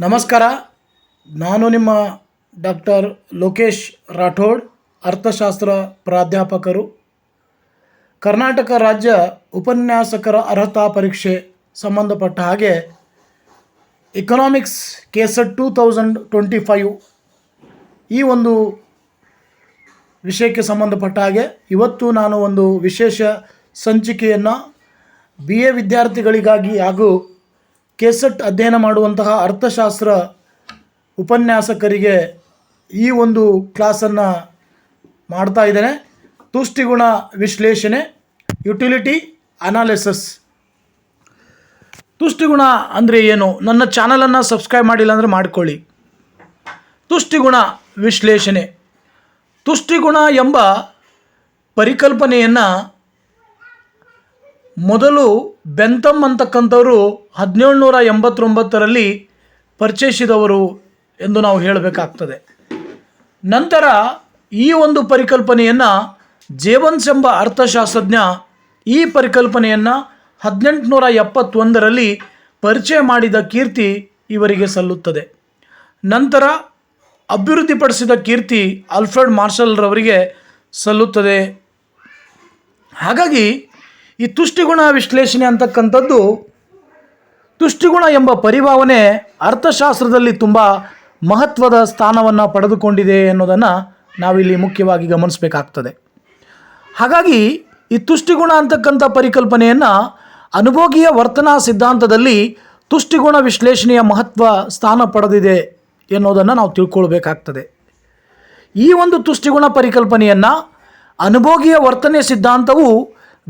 ನಮಸ್ಕಾರ. ನಾನು ನಿಮ್ಮ ಡಾಕ್ಟರ್ ಲೋಕೇಶ್ ರಾಠೋಡ್, ಅರ್ಥಶಾಸ್ತ್ರ ಪ್ರಾಧ್ಯಾಪಕರು. ಕರ್ನಾಟಕ ರಾಜ್ಯ ಉಪನ್ಯಾಸಕರ ಅರ್ಹತಾ ಪರೀಕ್ಷೆ ಸಂಬಂಧಪಟ್ಟ ಹಾಗೆ economics KSET two thousand twenty five ಈ ಒಂದು ವಿಷಯಕ್ಕೆ ಸಂಬಂಧಪಟ್ಟ ಹಾಗೆ ಇವತ್ತು ನಾನು ಒಂದು ವಿಶೇಷ ಸಂಚಿಕೆಯನ್ನು ಬಿ ಎ ವಿದ್ಯಾರ್ಥಿಗಳಿಗಾಗಿ ಹಾಗೂ ಕೆಸೆಟ್ ಅಧ್ಯಯನ ಮಾಡುವಂತಹ ಅರ್ಥಶಾಸ್ತ್ರ ಉಪನ್ಯಾಸಕರಿಗೆ ಈ ಒಂದು ಕ್ಲಾಸನ್ನು ಮಾಡ್ತಾ ಇದ್ದೇನೆ. ತುಷ್ಟಿಗುಣ ವಿಶ್ಲೇಷಣೆ ಯುಟಿಲಿಟಿ ಅನಾಲಿಸಸ್ ತುಷ್ಟಿಗುಣ ಅಂದರೆ ಏನು? ನನ್ನ ಚಾನಲನ್ನು ಸಬ್ಸ್ಕ್ರೈಬ್ ಮಾಡಿಲ್ಲ ಅಂದರೆ ಮಾಡಿಕೊಳ್ಳಿ. ತುಷ್ಟಿಗುಣ ವಿಶ್ಲೇಷಣೆ. ತುಷ್ಟಿಗುಣ ಎಂಬ ಪರಿಕಲ್ಪನೆಯನ್ನು ಮೊದಲು ಬೆಂತಮ್ ಅಂತಕ್ಕಂಥವರು ಹದಿನೇಳುನೂರ ಎಂಬತ್ತೊಂಬತ್ತರಲ್ಲಿ ಪರಿಚಯಿಸಿದವರು ಎಂದು ನಾವು ಹೇಳಬೇಕಾಗ್ತದೆ. ನಂತರ ಈ ಒಂದು ಪರಿಕಲ್ಪನೆಯನ್ನು ಜೇವನ್ಸ್ ಎಂಬ ಅರ್ಥಶಾಸ್ತ್ರಜ್ಞ ಈ ಪರಿಕಲ್ಪನೆಯನ್ನು ಹದಿನೆಂಟುನೂರ ಎಪ್ಪತ್ತೊಂದರಲ್ಲಿ ಪರಿಚಯ ಮಾಡಿದ ಕೀರ್ತಿ ಇವರಿಗೆ ಸಲ್ಲುತ್ತದೆ. ನಂತರ ಅಭಿವೃದ್ಧಿಪಡಿಸಿದ ಕೀರ್ತಿ ಆಲ್ಫ್ರೆಡ್ ಮಾರ್ಷಲ್ರವರಿಗೆ ಸಲ್ಲುತ್ತದೆ. ಹಾಗಾಗಿ ಈ ತುಷ್ಟಿಗುಣ ವಿಶ್ಲೇಷಣೆ ಅಂತಕ್ಕಂಥದ್ದು ತುಷ್ಟಿಗುಣ ಎಂಬ ಪರಿಭಾವನೆ ಅರ್ಥಶಾಸ್ತ್ರದಲ್ಲಿ ತುಂಬ ಮಹತ್ವದ ಸ್ಥಾನವನ್ನು ಪಡೆದುಕೊಂಡಿದೆ ಅನ್ನೋದನ್ನು ನಾವಿಲ್ಲಿ ಮುಖ್ಯವಾಗಿ ಗಮನಿಸಬೇಕಾಗ್ತದೆ. ಹಾಗಾಗಿ ಈ ತುಷ್ಟಿಗುಣ ಅಂತಕ್ಕಂಥ ಪರಿಕಲ್ಪನೆಯನ್ನು ಅನುಭೋಗಿಯ ವರ್ತನಾ ಸಿದ್ಧಾಂತದಲ್ಲಿ ತುಷ್ಟಿಗುಣ ವಿಶ್ಲೇಷಣೆಯ ಮಹತ್ವ ಸ್ಥಾನ ಪಡೆದಿದೆ ಎನ್ನುವುದನ್ನು ನಾವು ತಿಳ್ಕೊಳ್ಬೇಕಾಗ್ತದೆ. ಈ ಒಂದು ತುಷ್ಟಿಗುಣ ಪರಿಕಲ್ಪನೆಯನ್ನು ಅನುಭೋಗಿಯ ವರ್ತನೆ ಸಿದ್ಧಾಂತವು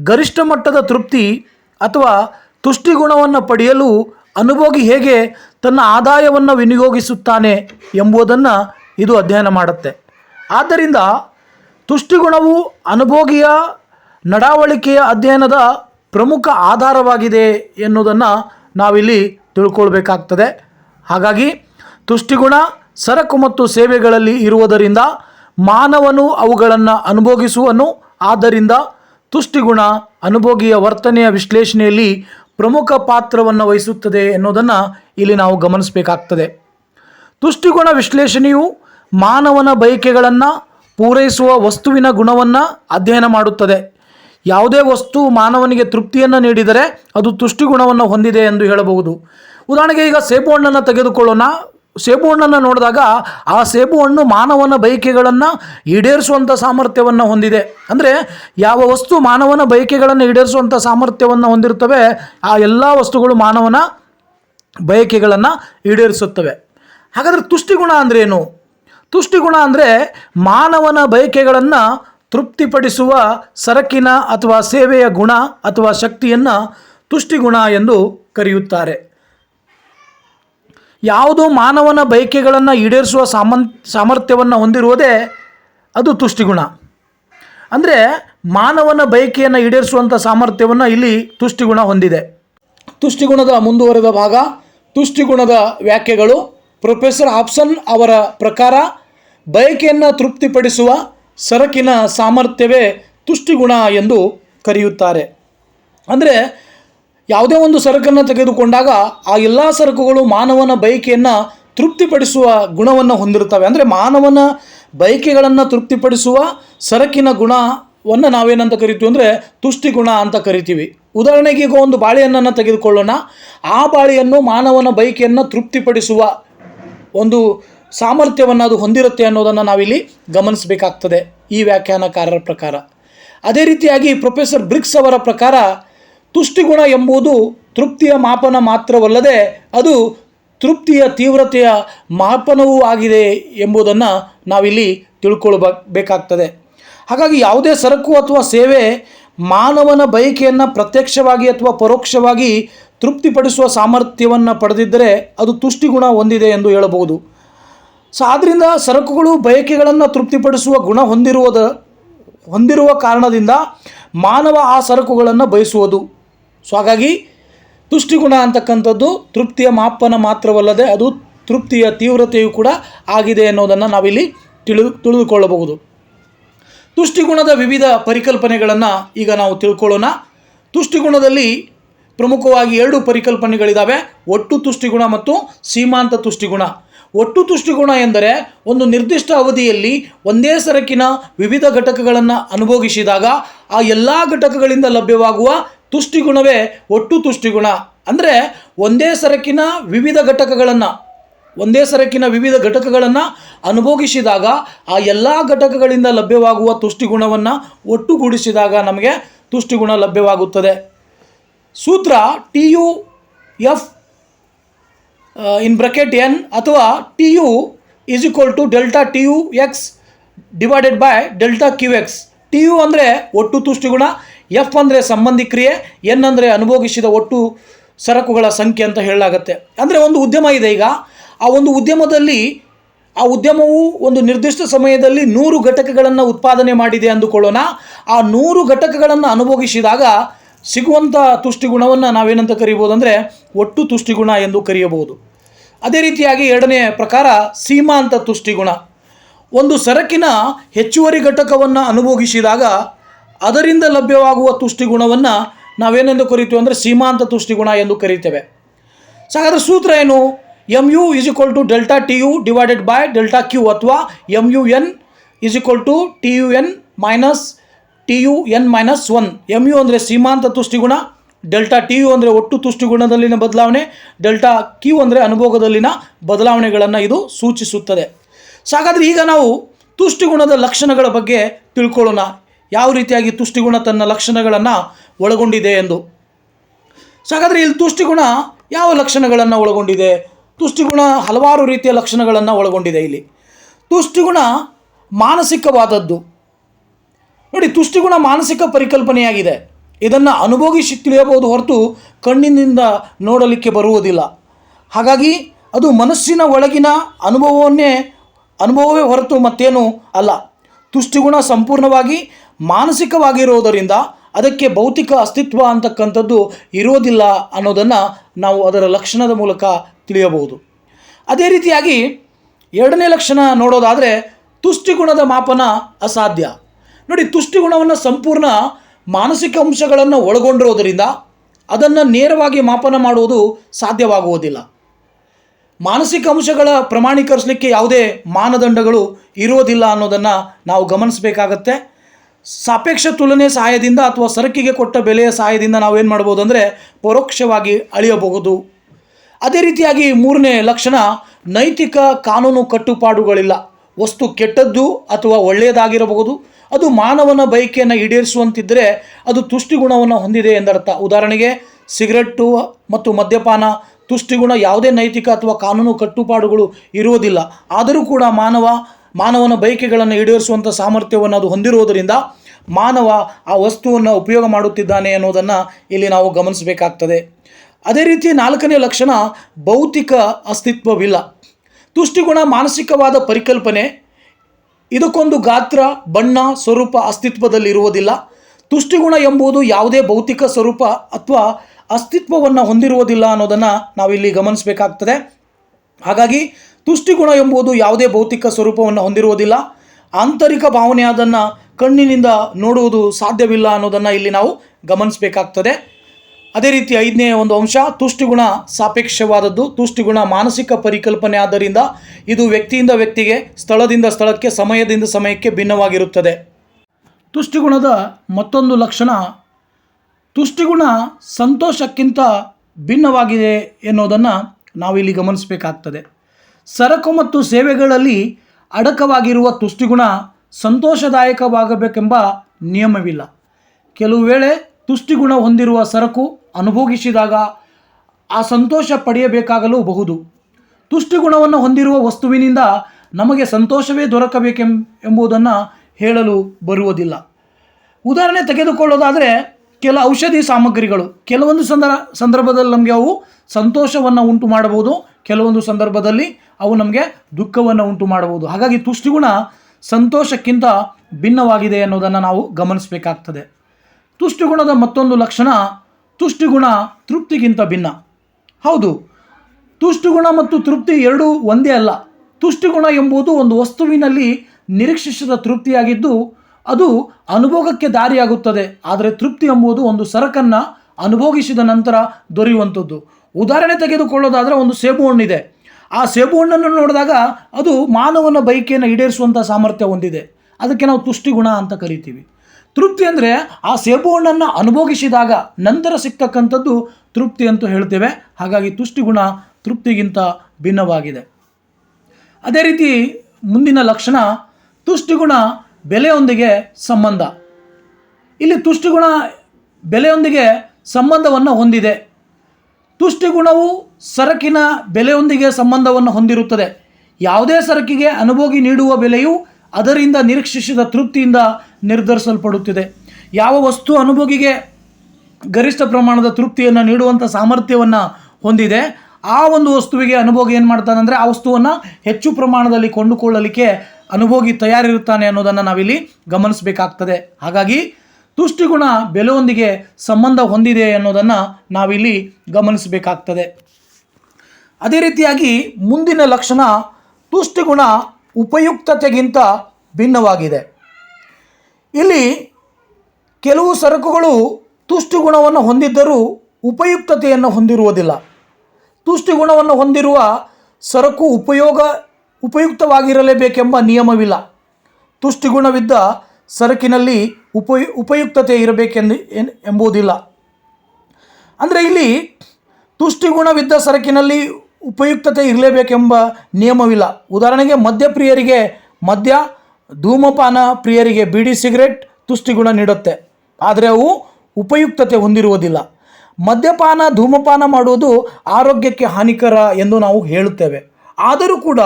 ಗರಿಷ್ಠ ಮಟ್ಟದ ತೃಪ್ತಿ ಅಥವಾ ತುಷ್ಟಿಗುಣವನ್ನು ಪಡೆಯಲು ಅನುಭೋಗಿ ಹೇಗೆ ತನ್ನ ಆದಾಯವನ್ನು ವಿನಿಯೋಗಿಸುತ್ತಾನೆ ಎಂಬುದನ್ನು ಇದು ಅಧ್ಯಯನ ಮಾಡುತ್ತೆ. ಆದ್ದರಿಂದ ತುಷ್ಟಿಗುಣವು ಅನುಭೋಗಿಯ ನಡಾವಳಿಕೆಯ ಅಧ್ಯಯನದ ಪ್ರಮುಖ ಆಧಾರವಾಗಿದೆ ಎನ್ನುವುದನ್ನು ನಾವಿಲ್ಲಿ ತಿಳ್ಕೊಳ್ಬೇಕಾಗ್ತದೆ. ಹಾಗಾಗಿ ತುಷ್ಟಿಗುಣ ಸರಕು ಮತ್ತು ಸೇವೆಗಳಲ್ಲಿ ಇರುವುದರಿಂದ ಮಾನವನು ಅವುಗಳನ್ನು ಅನುಭೋಗಿಸುವನು. ಆದ್ದರಿಂದ ತುಷ್ಟಿಗುಣ ಅನುಭೋಗಿಯ ವರ್ತನೆಯ ವಿಶ್ಲೇಷಣೆಯಲ್ಲಿ ಪ್ರಮುಖ ಪಾತ್ರವನ್ನು ವಹಿಸುತ್ತದೆ ಎನ್ನುವುದನ್ನು ಇಲ್ಲಿ ನಾವು ಗಮನಿಸಬೇಕಾಗ್ತದೆ. ತುಷ್ಟಿಗುಣ ವಿಶ್ಲೇಷಣೆಯು ಮಾನವನ ಬಯಕೆಗಳನ್ನು ಪೂರೈಸುವ ವಸ್ತುವಿನ ಗುಣವನ್ನು ಅಧ್ಯಯನ ಮಾಡುತ್ತದೆ. ಯಾವುದೇ ವಸ್ತು ಮಾನವನಿಗೆ ತೃಪ್ತಿಯನ್ನು ನೀಡಿದರೆ ಅದು ತುಷ್ಟಿಗುಣವನ್ನು ಹೊಂದಿದೆ ಎಂದು ಹೇಳಬಹುದು. ಉದಾಹರಣೆಗೆ ಈಗ ಸೇಬು ಹಣ್ಣನ್ನು ತೆಗೆದುಕೊಳ್ಳೋಣ. ಸೇಬು ಹಣ್ಣನ್ನು ನೋಡಿದಾಗ ಆ ಸೇಬು ಹಣ್ಣು ಮಾನವನ ಬಯಕೆಗಳನ್ನು ಈಡೇರಿಸುವಂಥ ಸಾಮರ್ಥ್ಯವನ್ನು ಹೊಂದಿದೆ. ಅಂದರೆ ಯಾವ ವಸ್ತು ಮಾನವನ ಬಯಕೆಗಳನ್ನು ಈಡೇರಿಸುವಂಥ ಸಾಮರ್ಥ್ಯವನ್ನು ಹೊಂದಿರುತ್ತವೆ, ಆ ಎಲ್ಲ ವಸ್ತುಗಳು ಮಾನವನ ಬಯಕೆಗಳನ್ನು ಈಡೇರಿಸುತ್ತವೆ. ಹಾಗಾದರೆ ತುಷ್ಟಿಗುಣ ಅಂದ್ರೇನು ತುಷ್ಟಿಗುಣ ಅಂದರೆ ಮಾನವನ ಬಯಕೆಗಳನ್ನು ತೃಪ್ತಿಪಡಿಸುವ ಸರಕಿನ ಅಥವಾ ಸೇವೆಯ ಗುಣ ಅಥವಾ ಶಕ್ತಿಯನ್ನು ತುಷ್ಟಿಗುಣ ಎಂದು ಕರೆಯುತ್ತಾರೆ. ಯಾವುದು ಮಾನವನ ಬಯಕೆಗಳನ್ನು ಈಡೇರಿಸುವ ಸಾಮನ್, ಸಾಮರ್ಥ್ಯವನ್ನು ಹೊಂದಿರುವುದೇ ಅದು ತುಷ್ಟಿಗುಣ. ಅಂದರೆ ಮಾನವನ ಬಯಕೆಯನ್ನು ಈಡೇರಿಸುವಂಥ ಸಾಮರ್ಥ್ಯವನ್ನು ಇಲ್ಲಿ ತುಷ್ಟಿಗುಣ ಹೊಂದಿದೆ. ತುಷ್ಟಿಗುಣದ ಮುಂದುವರೆದ ಭಾಗ, ತುಷ್ಟಿಗುಣದ ವ್ಯಾಖ್ಯೆಗಳು. ಪ್ರೊಫೆಸರ್ ಆಪ್ಸನ್ ಅವರ ಪ್ರಕಾರ ಬಯಕೆಯನ್ನು ತೃಪ್ತಿಪಡಿಸುವ ಸರಕಿನ ಸಾಮರ್ಥ್ಯವೇ ತುಷ್ಟಿಗುಣ ಎಂದು ಕರೆಯುತ್ತಾರೆ. ಅಂದರೆ ಯಾವುದೇ ಒಂದು ಸರಕನ್ನು ತೆಗೆದುಕೊಂಡಾಗ ಆ ಎಲ್ಲ ಸರಕುಗಳು ಮಾನವನ ಬಯಕೆಯನ್ನು ತೃಪ್ತಿಪಡಿಸುವ ಗುಣವನ್ನು ಹೊಂದಿರುತ್ತವೆ. ಅಂದರೆ ಮಾನವನ ಬಯಕೆಗಳನ್ನು ತೃಪ್ತಿಪಡಿಸುವ ಸರಕಿನ ಗುಣವನ್ನು ನಾವೇನಂತ ಕರಿತೀವಿ ಅಂದರೆ ತುಷ್ಟಿಗುಣ ಅಂತ ಕರಿತೀವಿ. ಉದಾಹರಣೆಗೆ ಈಗ ಒಂದು ಬಾಳೆಹಣ್ಣನ್ನು ತೆಗೆದುಕೊಳ್ಳೋಣ. ಆ ಬಾಳೆಯನ್ನು ಮಾನವನ ಬಯಕೆಯನ್ನು ತೃಪ್ತಿಪಡಿಸುವ ಒಂದು ಸಾಮರ್ಥ್ಯವನ್ನು ಅದು ಹೊಂದಿರುತ್ತೆ ಅನ್ನೋದನ್ನು ನಾವಿಲ್ಲಿ ಗಮನಿಸಬೇಕಾಗ್ತದೆ ಈ ವ್ಯಾಖ್ಯಾನಕಾರರ ಪ್ರಕಾರ. ಅದೇ ರೀತಿಯಾಗಿ ಪ್ರೊಫೆಸರ್ ಬ್ರಿಕ್ಸ್ ಅವರ ಪ್ರಕಾರ ತುಷ್ಟಿಗುಣ ಎಂಬುದು ತೃಪ್ತಿಯ ಮಾಪನ ಮಾತ್ರವಲ್ಲದೆ ಅದು ತೃಪ್ತಿಯ ತೀವ್ರತೆಯ ಮಾಪನವೂ ಆಗಿದೆ ಎಂಬುದನ್ನು ನಾವಿಲ್ಲಿ ತಿಳ್ಕೊಳ್ಬೇಕಾಗ್ತದೆ. ಹಾಗಾಗಿ ಯಾವುದೇ ಸರಕು ಅಥವಾ ಸೇವೆ ಮಾನವನ ಬಯಕೆಯನ್ನು ಪ್ರತ್ಯಕ್ಷವಾಗಿ ಅಥವಾ ಪರೋಕ್ಷವಾಗಿ ತೃಪ್ತಿಪಡಿಸುವ ಸಾಮರ್ಥ್ಯವನ್ನು ಪಡೆದಿದ್ದರೆ ಅದು ತುಷ್ಟಿಗುಣ ಹೊಂದಿದೆ ಎಂದು ಹೇಳಬಹುದು. ಸೊ ಆದ್ದರಿಂದ ಸರಕುಗಳು ಬಯಕೆಗಳನ್ನು ತೃಪ್ತಿಪಡಿಸುವ ಗುಣ ಹೊಂದಿರುವುದ, ಹೊಂದಿರುವ ಕಾರಣದಿಂದ ಮಾನವ ಆ ಸರಕುಗಳನ್ನು ಬಯಸುವುದು. ಸೊ ಹಾಗಾಗಿ ತುಷ್ಟಿಗುಣ ಅಂತಕ್ಕಂಥದ್ದು ತೃಪ್ತಿಯ ಮಾಪನ ಮಾತ್ರವಲ್ಲದೆ ಅದು ತೃಪ್ತಿಯ ತೀವ್ರತೆಯು ಕೂಡ ಆಗಿದೆ ಅನ್ನೋದನ್ನು ನಾವಿಲ್ಲಿ ತಿಳಿದು ತಿಳಿದುಕೊಳ್ಳಬಹುದು. ತುಷ್ಟಿಗುಣದ ವಿವಿಧ ಪರಿಕಲ್ಪನೆಗಳನ್ನು ಈಗ ನಾವು ತಿಳ್ಕೊಳ್ಳೋಣ. ತುಷ್ಟಿಗುಣದಲ್ಲಿ ಪ್ರಮುಖವಾಗಿ ಎರಡು ಪರಿಕಲ್ಪನೆಗಳಿದ್ದಾವೆ ಒಟ್ಟು ತುಷ್ಟಿಗುಣ ಮತ್ತು ಸೀಮಾಂತ ತುಷ್ಟಿಗುಣ. ಒಟ್ಟು ತುಷ್ಟಿಗುಣ ಎಂದರೆ ಒಂದು ನಿರ್ದಿಷ್ಟ ಅವಧಿಯಲ್ಲಿ ಒಂದೇ ಸರಕಿನ ವಿವಿಧ ಘಟಕಗಳನ್ನು ಅನುಭೋಗಿಸಿದಾಗ ಆ ಎಲ್ಲ ಘಟಕಗಳಿಂದ ಲಭ್ಯವಾಗುವ ತುಷ್ಟಿಗುಣವೇ ಒಟ್ಟು ತುಷ್ಟಿಗುಣ. ಅಂದರೆ ಒಂದೇ ಸರಕಿನ ವಿವಿಧ ಘಟಕಗಳನ್ನು, ಒಂದೇ ಸರಕಿನ ವಿವಿಧ ಘಟಕಗಳನ್ನು ಅನುಭೋಗಿಸಿದಾಗ ಆ ಎಲ್ಲ ಘಟಕಗಳಿಂದ ಲಭ್ಯವಾಗುವ ತುಷ್ಟಿಗುಣವನ್ನು ಒಟ್ಟುಗೂಡಿಸಿದಾಗ ನಮಗೆ ತುಷ್ಟಿಗುಣ ಲಭ್ಯವಾಗುತ್ತದೆ. ಸೂತ್ರ T U F in bracket N ಅಥವಾ T U is equal to delta T U X divided by delta Q X. T U ಅಂದರೆ ಒಟ್ಟು ತುಷ್ಟಿಗುಣ ಎಫ್ ಅಂದರೆ ಸಂಬಂಧಿಕ್ರಿಯೆ ಎನ್ ಅಂದರೆ ಅನುಭೋಗಿಸಿದ ಒಟ್ಟು ಸರಕುಗಳ ಸಂಖ್ಯೆ ಅಂತ ಹೇಳಲಾಗತ್ತೆ. ಅಂದರೆ ಒಂದು ಉದ್ಯಮ ಇದೆ ಈಗ. ಆ ಒಂದು ಉದ್ಯಮದಲ್ಲಿ, ಆ ಉದ್ಯಮವು ಒಂದು ನಿರ್ದಿಷ್ಟ ಸಮಯದಲ್ಲಿ ನೂರು ಘಟಕಗಳನ್ನು ಉತ್ಪಾದನೆ ಮಾಡಿದೆ ಅಂದುಕೊಳ್ಳೋಣ. ಆ ನೂರು ಘಟಕಗಳನ್ನು ಅನುಭೋಗಿಸಿದಾಗ ಸಿಗುವಂಥ ತುಷ್ಟಿಗುಣವನ್ನು ನಾವೇನಂತ ಕರಿಬೋದು ಅಂದರೆ ಒಟ್ಟು ತುಷ್ಟಿಗುಣ ಎಂದು ಕರೆಯಬಹುದು ಅದೇ ರೀತಿಯಾಗಿ ಎರಡನೇ ಪ್ರಕಾರ ಸೀಮಾಂತ ತುಷ್ಟಿಗುಣ. ಒಂದು ಸರಕಿನ ಹೆಚ್ಚುವರಿ ಘಟಕವನ್ನು ಅನುಭೋಗಿಸಿದಾಗ ಅದರಿಂದ ಲಭ್ಯವಾಗುವ ತುಷ್ಟಿಗುಣವನ್ನು ನಾವೇನೆಂದು ಕರಿತೀವಿ ಅಂದರೆ ಸೀಮಾಂತ ತುಷ್ಟಿಗುಣ ಎಂದು ಕರೀತೇವೆ. ಹಾಗಾದ್ರೆ ಸೂತ್ರ ಏನು? M U is equal to delta T U divided by delta Q ಅಥವಾ M U N is equal to T U N minus T U N minus one M U ಅಂದರೆ ಸೀಮಾಂತ ತುಷ್ಟಿಗುಣ ಡೆಲ್ಟಾ ಟಿ ಯು ಅಂದರೆ ಒಟ್ಟು ತುಷ್ಟಿಗುಣದಲ್ಲಿನ ಬದಲಾವಣೆ delta Q ಅಂದರೆ ಅನುಭೋಗದಲ್ಲಿನ ಬದಲಾವಣೆಗಳನ್ನು ಇದು ಸೂಚಿಸುತ್ತದೆ. ಹಾಗಾದರೆ ಈಗ ನಾವು ತುಷ್ಟಿಗುಣದ ಲಕ್ಷಣಗಳ ಬಗ್ಗೆ ತಿಳ್ಕೊಳ್ಳೋಣ. ಯಾವ ರೀತಿಯಾಗಿ ತುಷ್ಟಿಗುಣ ತನ್ನ ಲಕ್ಷಣಗಳನ್ನು ಒಳಗೊಂಡಿದೆ ಎಂದು. ಸೊ ಹಾಗಾದರೆ ಇಲ್ಲಿ ತುಷ್ಟಿಗುಣ ಯಾವ ಲಕ್ಷಣಗಳನ್ನು ಒಳಗೊಂಡಿದೆ? ತುಷ್ಟಿಗುಣ ಹಲವಾರು ರೀತಿಯ ಲಕ್ಷಣಗಳನ್ನು ಒಳಗೊಂಡಿದೆ ಇಲ್ಲಿ. ತುಷ್ಟಿಗುಣ ಮಾನಸಿಕವಾದದ್ದು. ನೋಡಿ, ತುಷ್ಟಿಗುಣ ಮಾನಸಿಕ ಪರಿಕಲ್ಪನೆಯಾಗಿದೆ. ಇದನ್ನು ಅನುಭೋಗಿಸಿ ತಿಳಿಯಬಹುದು ಹೊರತು ಕಣ್ಣಿನಿಂದ ನೋಡಲಿಕ್ಕೆ ಬರುವುದಿಲ್ಲ. ಹಾಗಾಗಿ ಅದು ಮನಸ್ಸಿನ ಒಳಗಿನ ಅನುಭವವನ್ನೇ, ಅನುಭವವೇ ಹೊರತು ಮತ್ತೇನು ಅಲ್ಲ. ತುಷ್ಟಿಗುಣ ಸಂಪೂರ್ಣವಾಗಿ ಮಾನಸಿಕವಾಗಿರುವುದರಿಂದ ಅದಕ್ಕೆ ಭೌತಿಕ ಅಸ್ತಿತ್ವ ಅಂತಕ್ಕಂಥದ್ದು ಇರೋದಿಲ್ಲ ಅನ್ನೋದನ್ನು ನಾವು ಅದರ ಲಕ್ಷಣದ ಮೂಲಕ ತಿಳಿಯಬಹುದು. ಅದೇ ರೀತಿಯಾಗಿ ಎರಡನೇ ಲಕ್ಷಣ ನೋಡೋದಾದರೆ ತುಷ್ಟಿಗುಣದ ಮಾಪನ ಅಸಾಧ್ಯ. ನೋಡಿ ತುಷ್ಟಿಗುಣವನ್ನು ಸಂಪೂರ್ಣ ಮಾನಸಿಕ ಅಂಶಗಳನ್ನು ಒಳಗೊಂಡಿರೋದರಿಂದ ಅದನ್ನು ನೇರವಾಗಿ ಮಾಪನ ಮಾಡುವುದು ಸಾಧ್ಯವಾಗುವುದಿಲ್ಲ. ಮಾನಸಿಕ ಅಂಶಗಳ ಪ್ರಮಾಣೀಕರಿಸಲಿಕ್ಕೆ ಯಾವುದೇ ಮಾನದಂಡಗಳು ಇರೋದಿಲ್ಲ ಅನ್ನೋದನ್ನು ನಾವು ಗಮನಿಸಬೇಕಾಗತ್ತೆ. ಸಾಪೇಕ್ಷ ತುಲನೆ ಸಹಾಯದಿಂದ ಅಥವಾ ಸರಕಿಗೆ ಕೊಟ್ಟ ಬೆಲೆಯ ಸಹಾಯದಿಂದ ನಾವೇನು ಮಾಡ್ಬೋದು ಅಂದರೆ ಪರೋಕ್ಷವಾಗಿ ಅಳಿಯಬಹುದು. ಅದೇ ರೀತಿಯಾಗಿ ಮೂರನೇ ಲಕ್ಷಣ, ನೈತಿಕ ಕಾನೂನು ಕಟ್ಟುಪಾಡುಗಳಿಲ್ಲ. ವಸ್ತು ಕೆಟ್ಟದ್ದು ಅಥವಾ ಒಳ್ಳೆಯದಾಗಿರಬಹುದು. ಅದು ಮಾನವನ ಬಯಕೆಯನ್ನು ಈಡೇರಿಸುವಂತಿದ್ದರೆ ಅದು ತುಷ್ಟಿಗುಣವನ್ನು ಹೊಂದಿದೆ ಎಂದರ್ಥ. ಉದಾಹರಣೆಗೆ, ಸಿಗರೆಟ್ಟು ಮತ್ತು ಮದ್ಯಪಾನ ತುಷ್ಟಿಗುಣ ಯಾವುದೇ ನೈತಿಕ ಅಥವಾ ಕಾನೂನು ಕಟ್ಟುಪಾಡುಗಳು ಇರುವುದಿಲ್ಲ. ಆದರೂ ಕೂಡ ಮಾನವ ಮಾನವನ ಬಯಕೆಗಳನ್ನು ಈಡೇರಿಸುವಂಥ ಸಾಮರ್ಥ್ಯವನ್ನು ಅದು ಹೊಂದಿರುವುದರಿಂದ ಮಾನವ ಆ ವಸ್ತುವನ್ನು ಉಪಯೋಗ ಮಾಡುತ್ತಿದ್ದಾನೆ ಅನ್ನೋದನ್ನು ಇಲ್ಲಿ ನಾವು ಗಮನಿಸಬೇಕಾಗ್ತದೆ. ಅದೇ ರೀತಿ ನಾಲ್ಕನೇ ಲಕ್ಷಣ ಭೌತಿಕ ಅಸ್ತಿತ್ವವಿಲ್ಲ. ತುಷ್ಟಿಗುಣ ಮಾನಸಿಕವಾದ ಪರಿಕಲ್ಪನೆ, ಇದಕ್ಕೊಂದು ಗಾತ್ರ, ಬಣ್ಣ, ಸ್ವರೂಪ ಅಸ್ತಿತ್ವದಲ್ಲಿರುವುದಿಲ್ಲ ತುಷ್ಟಿಗುಣ ಎಂಬುದು ಯಾವುದೇ ಭೌತಿಕ ಸ್ವರೂಪ ಅಥವಾ ಅಸ್ತಿತ್ವವನ್ನು ಹೊಂದಿರುವುದಿಲ್ಲ ಅನ್ನೋದನ್ನು ನಾವಿಲ್ಲಿ ಗಮನಿಸಬೇಕಾಗ್ತದೆ. ಹಾಗಾಗಿ ತುಷ್ಟಿಗುಣ ಎಂಬುದು ಯಾವುದೇ ಭೌತಿಕ ಸ್ವರೂಪವನ್ನು ಹೊಂದಿರುವುದಿಲ್ಲ. ಆಂತರಿಕ ಭಾವನೆ ಅದನ್ನು ಕಣ್ಣಿನಿಂದ ನೋಡುವುದು ಸಾಧ್ಯವಿಲ್ಲ ಅನ್ನೋದನ್ನು ಇಲ್ಲಿ ನಾವು ಗಮನಿಸಬೇಕಾಗ್ತದೆ. ಅದೇ ರೀತಿ ಐದನೇ ಒಂದು ಅಂಶ, ತುಷ್ಟಿಗುಣ ಸಾಪೇಕ್ಷವಾದದ್ದು. ತುಷ್ಟಿಗುಣ ಮಾನಸಿಕ ಪರಿಕಲ್ಪನೆ ಆದ್ದರಿಂದ ಇದು ವ್ಯಕ್ತಿಯಿಂದ ವ್ಯಕ್ತಿಗೆ, ಸ್ಥಳದಿಂದ ಸ್ಥಳಕ್ಕೆ, ಸಮಯದಿಂದ ಸಮಯಕ್ಕೆ ಭಿನ್ನವಾಗಿರುತ್ತದೆ. ತುಷ್ಟಿಗುಣದ ಮತ್ತೊಂದು ಲಕ್ಷಣ, ತುಷ್ಟಿಗುಣ ಸಂತೋಷಕ್ಕಿಂತ ಭಿನ್ನವಾಗಿದೆ ಎನ್ನುವುದನ್ನು ನಾವಿಲ್ಲಿ ಗಮನಿಸಬೇಕಾಗ್ತದೆ. ಸರಕು ಮತ್ತು ಸೇವೆಗಳಲ್ಲಿ ಅಡಕವಾಗಿರುವ ತುಷ್ಟಿಗುಣ ಸಂತೋಷದಾಯಕವಾಗಬೇಕೆಂಬ ನಿಯಮವಿಲ್ಲ. ಕೆಲವು ವೇಳೆ ತುಷ್ಟಿಗುಣ ಹೊಂದಿರುವ ಸರಕು ಅನುಭೋಗಿಸಿದಾಗ ಆ ಸಂತೋಷ ಪಡೆಯಬೇಕಾಗಲೂ ಬಹುದು. ತುಷ್ಟಿಗುಣವನ್ನು ಹೊಂದಿರುವ ವಸ್ತುವಿನಿಂದ ನಮಗೆ ಸಂತೋಷವೇ ದೊರಕಬೇಕೆಂ, ಎಂಬುದನ್ನು ಹೇಳಲು ಬರುವುದಿಲ್ಲ. ಉದಾಹರಣೆ ತೆಗೆದುಕೊಳ್ಳೋದಾದರೆ, ಕೆಲ ಔಷಧಿ ಸಾಮಗ್ರಿಗಳು, ಕೆಲವೊಂದು ಸಂದರ್ ಸಂದರ್ಭದಲ್ಲಿ ನಮಗೆ ಅವು ಸಂತೋಷವನ್ನು ಉಂಟು ಮಾಡಬಹುದು. ಕೆಲವೊಂದು ಸಂದರ್ಭದಲ್ಲಿ ಅವು ನಮಗೆ ದುಃಖವನ್ನು ಉಂಟು ಮಾಡಬಹುದು. ಹಾಗಾಗಿ ತುಷ್ಟಿಗುಣ ಸಂತೋಷಕ್ಕಿಂತ ಭಿನ್ನವಾಗಿದೆ ಅನ್ನೋದನ್ನು ನಾವು ಗಮನಿಸಬೇಕಾಗ್ತದೆ. ತುಷ್ಟಿಗುಣದ ಮತ್ತೊಂದು ಲಕ್ಷಣ ತುಷ್ಟಿಗುಣ ತೃಪ್ತಿಗಿಂತ ಭಿನ್ನ. ಹೌದು, ತುಷ್ಟಿಗುಣ ಮತ್ತು ತೃಪ್ತಿ ಎರಡೂ ಒಂದೇ ಅಲ್ಲ. ತುಷ್ಟಿಗುಣ ಎಂಬುದು ಒಂದು ವಸ್ತುವಿನಲ್ಲಿ ನಿರೀಕ್ಷಿಸಿದ ತೃಪ್ತಿಯಾಗಿದ್ದು ಅದು ಅನುಭೋಗಕ್ಕೆ ದಾರಿಯಾಗುತ್ತದೆ. ಆದರೆ ತೃಪ್ತಿ ಎಂಬುದು ಒಂದು ಸರಕನ್ನು ಅನುಭೋಗಿಸಿದ ನಂತರ ದೊರೆಯುವಂಥದ್ದು. ಉದಾಹರಣೆ ತೆಗೆದುಕೊಳ್ಳೋದಾದರೆ ಒಂದು ಸೇಬು ಹಣ್ಣಿದೆ. ಆ ಸೇಬು ಹಣ್ಣನ್ನು ನೋಡಿದಾಗ ಅದು ಮಾನವನ ಬಯಕೆಯನ್ನು ಈಡೇರಿಸುವಂಥ ಸಾಮರ್ಥ್ಯ ಹೊಂದಿದೆ. ಅದಕ್ಕೆ ನಾವು ತುಷ್ಟಿಗುಣ ಅಂತ ಕರಿತೀವಿ. ತೃಪ್ತಿ ಅಂದರೆ ಆ ಸೇಬು ಹಣ್ಣನ್ನು ಅನುಭೋಗಿಸಿದಾಗ ನಂತರ ಸಿಗ್ತಕ್ಕಂಥದ್ದು ತೃಪ್ತಿ ಅಂತ ಹೇಳ್ತೇವೆ. ಹಾಗಾಗಿ ತುಷ್ಟಿಗುಣ ತೃಪ್ತಿಗಿಂತ ಭಿನ್ನವಾಗಿದೆ. ಅದೇ ರೀತಿ ಮುಂದಿನ ಲಕ್ಷಣ ತುಷ್ಟಿಗುಣ ಬೆಲೆಯೊಂದಿಗೆ ಸಂಬಂಧ. ಇಲ್ಲಿ ತುಷ್ಟಿಗುಣ ಬೆಲೆಯೊಂದಿಗೆ ಸಂಬಂಧವನ್ನು ಹೊಂದಿದೆ. ತುಷ್ಟಿಗುಣವು ಸರಕಿನ ಬೆಲೆಯೊಂದಿಗೆ ಸಂಬಂಧವನ್ನು ಹೊಂದಿರುತ್ತದೆ. ಯಾವುದೇ ಸರಕಿಗೆ ಅನುಭೋಗಿ ನೀಡುವ ಬೆಲೆಯು ಅದರಿಂದ ನಿರೀಕ್ಷಿಸಿದ ತೃಪ್ತಿಯಿಂದ ನಿರ್ಧರಿಸಲ್ಪಡುತ್ತಿದೆ. ಯಾವ ವಸ್ತು ಅನುಭೋಗಿಗೆ ಗರಿಷ್ಠ ಪ್ರಮಾಣದ ತೃಪ್ತಿಯನ್ನು ನೀಡುವಂಥ ಸಾಮರ್ಥ್ಯವನ್ನು ಹೊಂದಿದೆ, ಆ ಒಂದು ವಸ್ತುವಿಗೆ ಅನುಭೋಗಿ ಏನು ಮಾಡ್ತಾನೆ ಅಂದರೆ ಆ ವಸ್ತುವನ್ನು ಹೆಚ್ಚು ಪ್ರಮಾಣದಲ್ಲಿ ಕೊಂಡುಕೊಳ್ಳಲಿಕ್ಕೆ ಅನುಭೋಗಿ ತಯಾರಿರುತ್ತಾನೆ ಅನ್ನೋದನ್ನು ನಾವಿಲ್ಲಿ ಗಮನಿಸಬೇಕಾಗ್ತದೆ. ಹಾಗಾಗಿ ತುಷ್ಟಿಗುಣ ಬೆಲೆಯೊಂದಿಗೆ ಸಂಬಂಧ ಹೊಂದಿದೆ ಅನ್ನೋದನ್ನು ನಾವಿಲ್ಲಿ ಗಮನಿಸಬೇಕಾಗ್ತದೆ. ಅದೇ ರೀತಿಯಾಗಿ ಮುಂದಿನ ಲಕ್ಷಣ ತುಷ್ಟಿಗುಣ ಉಪಯುಕ್ತತೆಗಿಂತ ಭಿನ್ನವಾಗಿದೆ. ಇಲ್ಲಿ ಕೆಲವು ಸರಕುಗಳು ತುಷ್ಟಿಗುಣವನ್ನು ಹೊಂದಿದ್ದರೂ ಉಪಯುಕ್ತತೆಯನ್ನು ಹೊಂದಿರುವುದಿಲ್ಲ. ತುಷ್ಟಿಗುಣವನ್ನು ಹೊಂದಿರುವ ಸರಕು ಉಪಯೋಗ, ಉಪಯುಕ್ತವಾಗಿರಲೇಬೇಕೆಂಬ ನಿಯಮವಿಲ್ಲ. ತುಷ್ಟಿಗುಣವಿದ್ದ ಸರಕಿನಲ್ಲಿ ಉಪಯು, ಉಪಯುಕ್ತತೆ ಇರಬೇಕೆಂದು ಏನು ಎಂಬುದಿಲ್ಲ. ಅಂದರೆ ಇಲ್ಲಿ ತುಷ್ಟಿಗುಣವಿದ್ದ ಸರಕಿನಲ್ಲಿ ಉಪಯುಕ್ತತೆ ಇರಲೇಬೇಕೆಂಬ ನಿಯಮವಿಲ್ಲ. ಉದಾಹರಣೆಗೆ ಮದ್ಯಪ್ರಿಯರಿಗೆ ಮದ್ಯ, ಧೂಮಪಾನ ಪ್ರಿಯರಿಗೆ ಬಿಡಿ ಸಿಗರೆಟ್ ತುಷ್ಟಿಗುಣ ನೀಡುತ್ತೆ. ಆದರೆ ಅವು ಉಪಯುಕ್ತತೆ ಹೊಂದಿರುವುದಿಲ್ಲ. ಮದ್ಯಪಾನ, ಧೂಮಪಾನ ಮಾಡುವುದು ಆರೋಗ್ಯಕ್ಕೆ ಹಾನಿಕರ ಎಂದು ನಾವು ಹೇಳುತ್ತೇವೆ. ಆದರೂ ಕೂಡ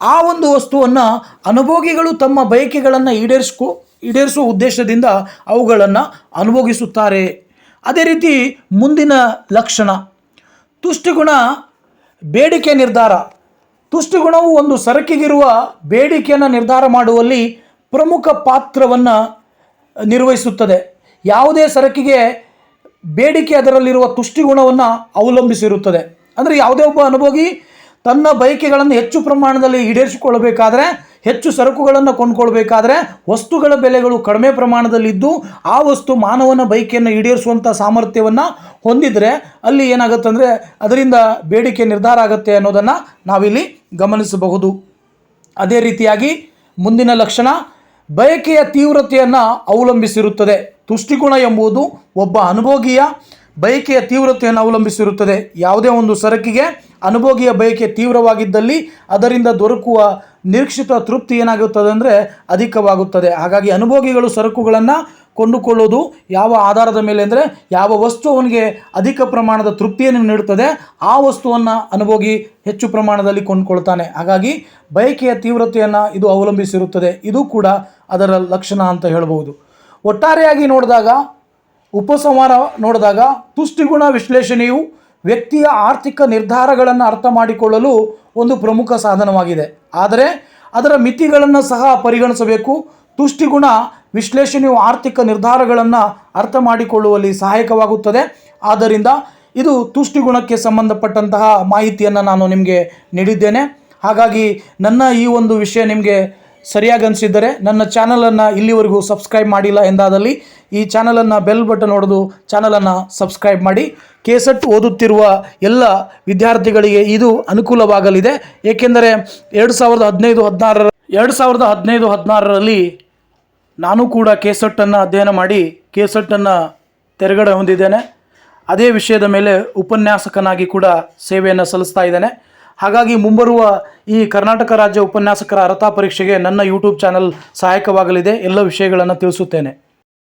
ಆ ಒಂದು ವಸ್ತುವನ್ನು ಅನುಭೋಗಿಗಳು ತಮ್ಮ ಬಯಕೆಗಳನ್ನು ಈಡೇರಿಸ್ಕೊ ಈಡೇರಿಸುವ ಉದ್ದೇಶದಿಂದ ಅವುಗಳನ್ನು ಅನುಭೋಗಿಸುತ್ತಾರೆ. ಅದೇ ರೀತಿ ಮುಂದಿನ ಲಕ್ಷಣ. ತುಷ್ಟಿಗುಣ ಬೇಡಿಕೆ ನಿರ್ಧಾರ. ತುಷ್ಟಿಗುಣವು ಒಂದು ಸರಕಿಗಿರುವ ಬೇಡಿಕೆಯನ್ನು ನಿರ್ಧಾರ ಮಾಡುವಲ್ಲಿ ಪ್ರಮುಖ ಪಾತ್ರವನ್ನು ನಿರ್ವಹಿಸುತ್ತದೆ. ಯಾವುದೇ ಸರಕಿಗೆ ಬೇಡಿಕೆ ಅದರಲ್ಲಿರುವ ತುಷ್ಟಿಗುಣವನ್ನು ಅವಲಂಬಿಸಿರುತ್ತದೆ. ಅಂದರೆ ಯಾವುದೇ ಒಬ್ಬ ಅನುಭೋಗಿ ತನ್ನ ಬಯಕೆಗಳನ್ನು ಹೆಚ್ಚು ಪ್ರಮಾಣದಲ್ಲಿ ಈಡೇರಿಸಿಕೊಳ್ಳಬೇಕಾದ್ರೆ ಹೆಚ್ಚು ಸರಕುಗಳನ್ನು ಕೊಂಡ್ಕೊಳ್ಬೇಕಾದ್ರೆ ವಸ್ತುಗಳ ಬೆಲೆಗಳು ಕಡಿಮೆ ಪ್ರಮಾಣದಲ್ಲಿದ್ದು ಆ ವಸ್ತು ಮಾನವನ ಬಯಕೆಯನ್ನು ಈಡೇರಿಸುವಂಥ ಸಾಮರ್ಥ್ಯವನ್ನು ಹೊಂದಿದರೆ ಅಲ್ಲಿ ಏನಾಗುತ್ತೆ ಅಂದರೆ ಅದರಿಂದ ಬೇಡಿಕೆ ನಿರ್ಧಾರ ಆಗುತ್ತೆ ಅನ್ನೋದನ್ನು ನಾವಿಲ್ಲಿ ಗಮನಿಸಬಹುದು. ಅದೇ ರೀತಿಯಾಗಿ ಮುಂದಿನ ಲಕ್ಷಣ, ಬಯಕೆಯ ತೀವ್ರತೆಯನ್ನು ಅವಲಂಬಿಸಿರುತ್ತದೆ. ತುಷ್ಟಿಗುಣ ಎಂಬುದು ಒಬ್ಬ ಅನುಭೋಗಿಯ ಬಯಕೆಯ ತೀವ್ರತೆಯನ್ನು ಅವಲಂಬಿಸಿರುತ್ತದೆ. ಯಾವುದೇ ಒಂದು ಸರಕಿಗೆ ಅನುಭೋಗಿಯ ಬಯಕೆ ತೀವ್ರವಾಗಿದ್ದಲ್ಲಿ ಅದರಿಂದ ದೊರಕುವ ನಿರೀಕ್ಷಿತ ತೃಪ್ತಿ ಏನಾಗುತ್ತದೆ ಅಂದರೆ ಅಧಿಕವಾಗುತ್ತದೆ. ಹಾಗಾಗಿ ಅನುಭೋಗಿಗಳು ಸರಕುಗಳನ್ನು ಕೊಂಡುಕೊಳ್ಳೋದು ಯಾವ ಆಧಾರದ ಮೇಲೆ ಅಂದರೆ ಯಾವ ವಸ್ತು ಅವನಿಗೆ ಅಧಿಕ ಪ್ರಮಾಣದ ತೃಪ್ತಿಯನ್ನು ನೀಡುತ್ತದೆ, ಆ ವಸ್ತುವನ್ನು ಅನುಭೋಗಿ ಹೆಚ್ಚು ಪ್ರಮಾಣದಲ್ಲಿ ಕೊಂಡುಕೊಳ್ತಾನೆ. ಹಾಗಾಗಿ ಬಯಕೆಯ ತೀವ್ರತೆಯನ್ನು ಇದು ಅವಲಂಬಿಸಿರುತ್ತದೆ. ಇದು ಕೂಡ ಅದರ ಲಕ್ಷಣ ಅಂತ ಹೇಳಬಹುದು. ಒಟ್ಟಾರೆಯಾಗಿ ನೋಡಿದಾಗ, ಉಪಸಂಹಾರ ನೋಡಿದಾಗ ತುಷ್ಟಿಗುಣ ವಿಶ್ಲೇಷಣೆಯು ವ್ಯಕ್ತಿಯ ಆರ್ಥಿಕ ನಿರ್ಧಾರಗಳನ್ನು ಅರ್ಥ ಮಾಡಿಕೊಳ್ಳಲು ಒಂದು ಪ್ರಮುಖ ಸಾಧನವಾಗಿದೆ. ಆದರೆ ಅದರ ಮಿತಿಗಳನ್ನು ಸಹ ಪರಿಗಣಿಸಬೇಕು. ತುಷ್ಟಿಗುಣ ವಿಶ್ಲೇಷಣೆಯು ಆರ್ಥಿಕ ನಿರ್ಧಾರಗಳನ್ನು ಅರ್ಥ ಮಾಡಿಕೊಳ್ಳುವಲ್ಲಿ ಸಹಾಯಕವಾಗುತ್ತದೆ. ಆದ್ದರಿಂದ ಇದು ತುಷ್ಟಿಗುಣಕ್ಕೆ ಸಂಬಂಧಪಟ್ಟಂತಹ ಮಾಹಿತಿಯನ್ನು ನಾನು ನಿಮಗೆ ನೀಡಿದ್ದೇನೆ. ಹಾಗಾಗಿ ನನ್ನ ಈ ಒಂದು ವಿಷಯ ನಿಮಗೆ ಸರಿಯಾಗಿ ಅನಿಸಿದ್ದರೆ ನನ್ನ ಚಾನಲನ್ನು ಇಲ್ಲಿವರೆಗೂ ಸಬ್ಸ್ಕ್ರೈಬ್ ಮಾಡಿಲ್ಲ ಎಂದಾದಲ್ಲಿ ಈ ಚಾನಲನ್ನು ಬೆಲ್ ಬಟನ್ ಹೊಡೆದು ಚಾನಲನ್ನು ಸಬ್ಸ್ಕ್ರೈಬ್ ಮಾಡಿ. ಕೇಸಟ್ ಓದುತ್ತಿರುವ ಎಲ್ಲ ವಿದ್ಯಾರ್ಥಿಗಳಿಗೆ ಇದು ಅನುಕೂಲವಾಗಲಿದೆ. ಏಕೆಂದರೆ ಎರಡು ಸಾವಿರದ ಹದಿನೈದು ಹದಿನಾರರ ಎರಡು ಸಾವಿರದ ಹದಿನೈದು ಹದಿನಾರರಲ್ಲಿ ನಾನು ಕೂಡ ಕೇಸೆಟ್ಟನ್ನು ಅಧ್ಯಯನ ಮಾಡಿ ಕೇಸಟ್ಟನ್ನು ತೆರೆಗಡೆ ಹೊಂದಿದ್ದೇನೆ. ಅದೇ ವಿಷಯದ ಮೇಲೆ ಉಪನ್ಯಾಸಕನಾಗಿ ಕೂಡ ಸೇವೆಯನ್ನು ಸಲ್ಲಿಸ್ತಾ ಇದ್ದೇನೆ. ಹಾಗಾಗಿ ಮುಂಬರುವ ಈ ಕರ್ನಾಟಕ ರಾಜ್ಯ ಉಪನ್ಯಾಸಕರ ಅರ್ಹತಾ ಪರೀಕ್ಷೆಗೆ ನನ್ನ ಯೂಟ್ಯೂಬ್ ಚಾನಲ್ ಸಹಾಯಕವಾಗಲಿದೆ. ಎಲ್ಲ ವಿಷಯಗಳನ್ನು ತಿಳಿಸುತ್ತೇನೆ.